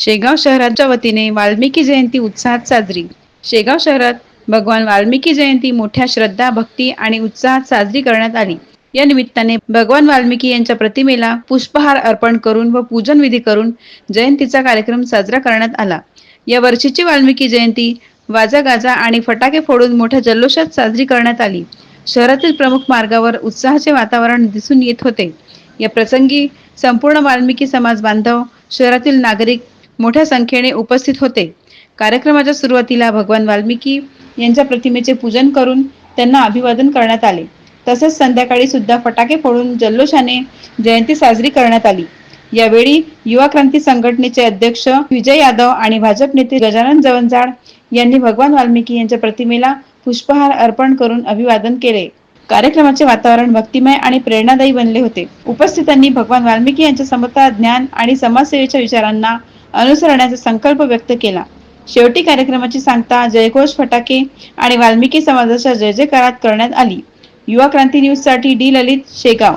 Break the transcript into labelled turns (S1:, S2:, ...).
S1: शेगाव शहराच्या वतीने वाल्मिकी जयंती उत्साहात साजरी. शेगाव शहरात भगवान वाल्मिकी जयंती मोठ्या श्रद्धा भक्ती आणि उत्साहात साजरी करण्यात आली. या निमित्ताने भगवान वाल्मिकी यांच्या प्रतिमेला पुष्पहार अर्पण करून व पूजन विधी करून जयंतीचा कार्यक्रम साजरा करण्यात आला. या वर्षीची वाल्मिकी जयंती वाजा गाजा आणि फटाके फोडून मोठ्या जल्लोषात साजरी करण्यात आली. शहरातील प्रमुख मार्गावर उत्साहाचे वातावरण दिसून येत होते. या प्रसंगी संपूर्ण वाल्मिकी समाज बांधव शहरातील नागरिक मोठ्या संख्येने उपस्थित होते. कार्यक्रमाच्या सुरुवातीला भगवान वाल्मिकी यांच्या प्रतिमेचे पूजन करून त्यांना अभिवादन करण्यात आले. तसेच संध्याकाळी सुद्धा फटाके फोडून जल्लोषाने जयंती साजरी करण्यात आली. यावेळी युवा क्रांती संघटनेचे अध्यक्ष विजय यादव आणि भाजप नेते गजानन जवंजाळ यांनी भगवान वाल्मिकी यांच्या प्रतिमेला पुष्पहार अर्पण करून अभिवादन केले. कार्यक्रमाचे वातावरण भक्तिमय आणि प्रेरणादायी बनले होते. उपस्थितांनी भगवान वाल्मिकी यांच्या समता ज्ञान आणि समाजसेवेच्या विचारांना अनुसरण्याचा संकल्प व्यक्त केला. शेवटी कार्यक्रमाची सांगता जयघोष फटाके आणि वाल्मिकी समाजाच्या जय जयकारात करण्यात आली. युवा क्रांती न्यूजसाठी डी. ललित शेगाव.